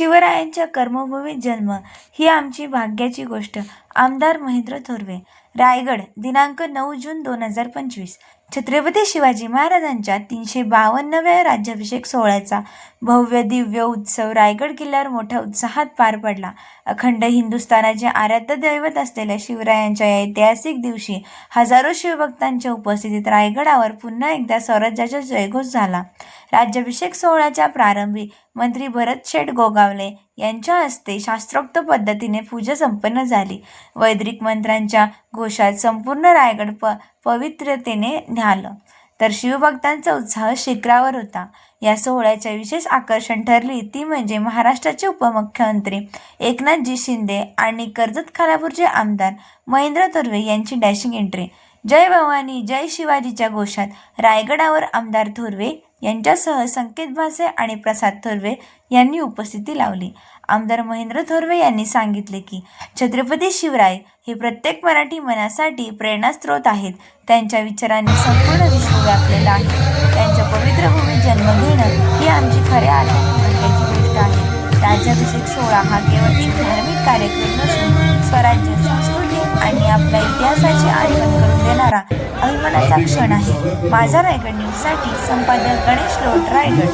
शिवरायांच्या कर्मभूमीत जन्म ही आमची भाग्याची गोष्ट. आमदार महेंद्र थोरवे. रायगड दिनांक नऊ जून दोन हजार पंचवीस. छत्रपती शिवाजी महाराजांच्या तीनशे बावन्नव्या राज्याभिषेक सोहळ्याचा भव्य दिव्य उत्सव रायगड किल्ल्यावर मोठ्या उत्साहात पार पडला. अखंड हिंदुस्थानाचे आराध्य दैवत असलेल्या शिवरायांच्या या ऐतिहासिक दिवशी हजारो शिवभक्तांच्या उपस्थितीत रायगडावर पुन्हा एकदा स्वराज्याचा जयघोष झाला. राज्याभिषेक सोहळ्याच्या प्रारंभी मंत्री भरत शेठ गोगावले यांच्या हस्ते शास्त्रोक्त पद्धतीने पूजा संपन्न झाली. वैदिक मंत्रांच्या घोषात संपूर्ण रायगड प पवित्रतेने न्यालं तर शिवभक्तांचा उत्साह शिखरावर होता. या सोहळ्याचे विशेष आकर्षण ठरली ती म्हणजे महाराष्ट्राचे उपमुख्यमंत्री एकनाथजी शिंदे आणि कर्जत खालापूरचे आमदार महेंद्र तुर्वे यांची डॅशिंग एंट्री जय भवानी जय शिवाजीच्या घोषात रायगडावर आमदार थोरवे यांच्यासह संकेत भासे आणि प्रसाद थोरवे यांनी उपस्थिती लावली. आमदार महेंद्र थोरवे यांनी सांगितले की छत्रपती शिवराय हे प्रत्येक मराठी मनासाठी प्रेरणास्त्रोत आहेत. त्यांच्या विचारांनी संपूर्ण विश्व व्यापलेलं आहे. त्यांच्या पवित्र भूमीत जन्म घेणं ही आमची खऱ्या अर्थाने गोष्ट आहे. राज्याभिषेक सोहळा हा केवळ एक धार्मिक कार्यक्रम नसून स्वराज्य संस्कृती आणि आपल्या इतिहासाची आठवण करून देणारा अभिमानाचा क्षण आहे. माझा रायगड न्यूजसाठी संपादक गणेश लोट रायगड